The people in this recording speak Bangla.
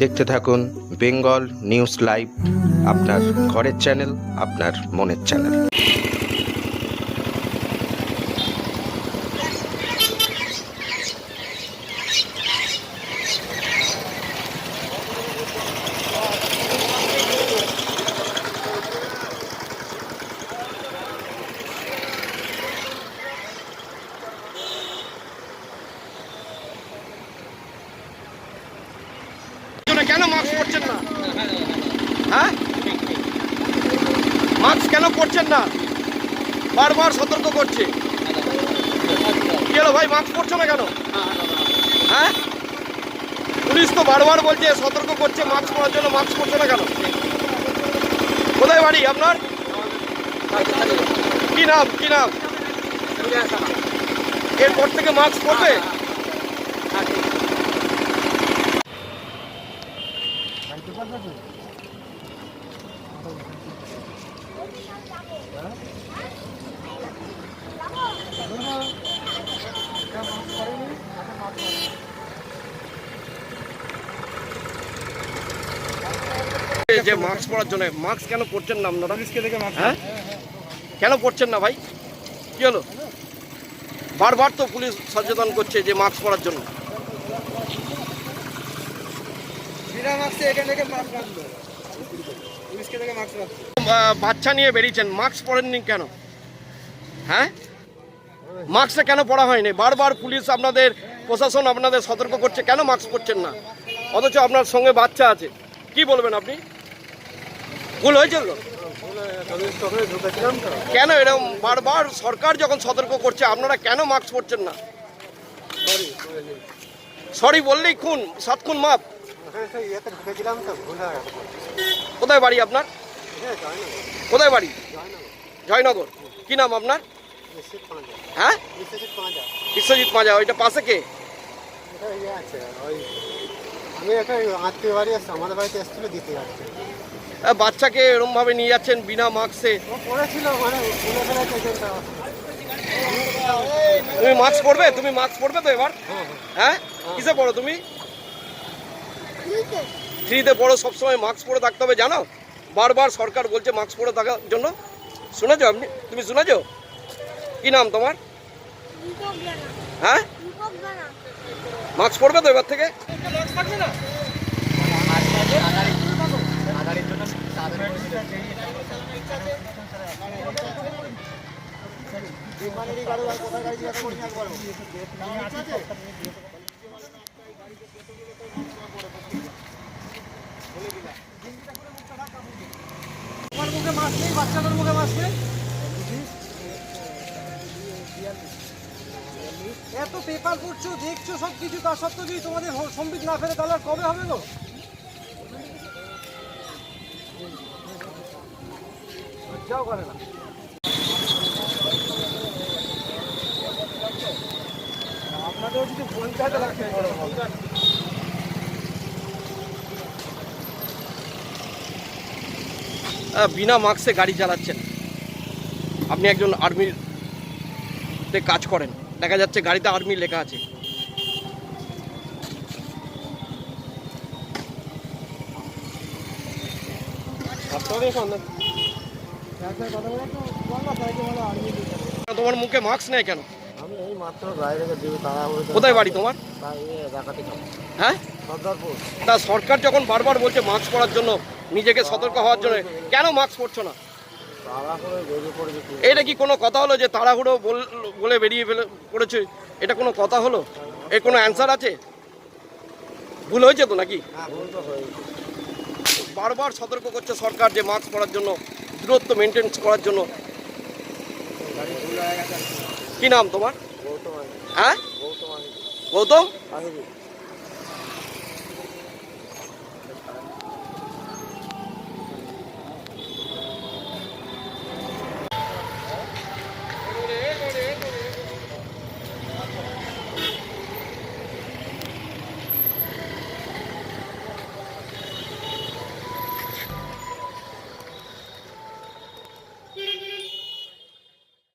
দেখতে থাকুন বেঙ্গল নিউজ লাইভ আপনার ঘরের চ্যানেল আপনার মনের চ্যানেল জন্য কেন মাস্ক পরছেন না? হ্যাঁ? মাস্ক কেন পরছেন না? বারবার সতর্ক করছে। কি হলো ভাই, মাস্ক পরছো না কেন? হ্যাঁ? পুলিশ তো বারবার বলছে, সতর্ক করছে মাস্ক পরার জন্য মাস্ক পরছো না কেন? কোথায় বাড়ি আপনার? কি নাম কি নাম? এরপর থেকে মাস্ক পরবে? যে মাস্ক পরার জন্য মাস্ক কেন পরছেন না আপনারা? হ্যাঁ? কেন পরছেন না ভাই? কি হলো? বারবার তো পুলিশ সচেতন করছে যে মাস্ক পরার জন্য। বিনা মাস্কে এখান থেকে মাস্ক বাচ্চা নিয়ে বেরিয়েছেন। মাস্ক পরেননি কেন? হ্যাঁ? মাস্কটা কেন পরা হয়নি? বারবার পুলিশ আপনাদের, প্রশাসন আপনাদের সতর্ক করছে, কেন মাস্ক পরছেন না? অথচ আপনার সঙ্গে বাচ্চা আছে। কি বলবেন আপনি? ভুল হয়েছে কেন এরকম বারবার সরকার যখন সতর্ক করছে, আপনারা কেন মাস্ক পরছেন না? সরি বললেই খুন, সাত খুন মাপ। কোথায় বাড়ি আপনার? কোথায় বাড়ি? জয়নগর। কি নাম আপনার? হ্যাঁ? বিশ্বজিৎ মাজা ওইটা পাশে কে? আমি আমাদের বাড়িতে দিতে বাচ্চাকে এরম ভাবে নিয়ে যাচ্ছেন বিনা মাস্কে। তুমি মাস্ক পরবে? তুমি মাস্ক পরবে তো এবার? হ্যাঁ? কিসে পড়ো তুমি? ফ্রিতে পড়ো, সবসময় মাস্ক পরে থাকতে হবে, জানো? বারবার সরকার বলছে মাস্ক পরে থাকার জন্য। শুনেছো আপনি? তুমি শুনেছো? কি নাম তোমার? হ্যাঁ? মাস্ক পরবে তো এবার থেকে? আমার মুখে নেই বাচ্চাদের মুখে নেই এত পেপার পড়ছো, দেখছ সব কিছু তার সত্ত্বেও যদি তোমাদের সম্বিত না ফেলে তাহলে আর কবে হবে গো? লজ্জাও করে না। আপনাদের যদি পঞ্চায়েত লাগছে বিনা মাস্কে গাড়ি চালাচ্ছেন। আপনি একজন আর্মির তে কাজ করেন। দেখা যাচ্ছে গাড়িতে আর্মি লেখা আছে। তোমার মুখে মাস্ক নেই কেন? কোথায় বাড়ি তোমার? দেখাতে হ্যাঁ? সরকার যখন বারবার বলছে মাস্ক পরার জন্য নিজেকে সতর্ক হওয়ার জন্য। কেন মাস্ক পরছো না? এটা কি কোনো কথা হলো যে তাড়াহুড়ো বল- বেরিয়ে ফেলে পড়েছে? এটা কোনো কথা হলো? এর কোনো অ্যান্সার আছে? ভুল হয়েছে তো নাকি? বারবার সতর্ক করছে সরকার যে মাস্ক পরার জন্য দূরত্ব মেনটেন করার জন্য। কি নাম তোমার? গৌতম হ্যাঁ? গৌতম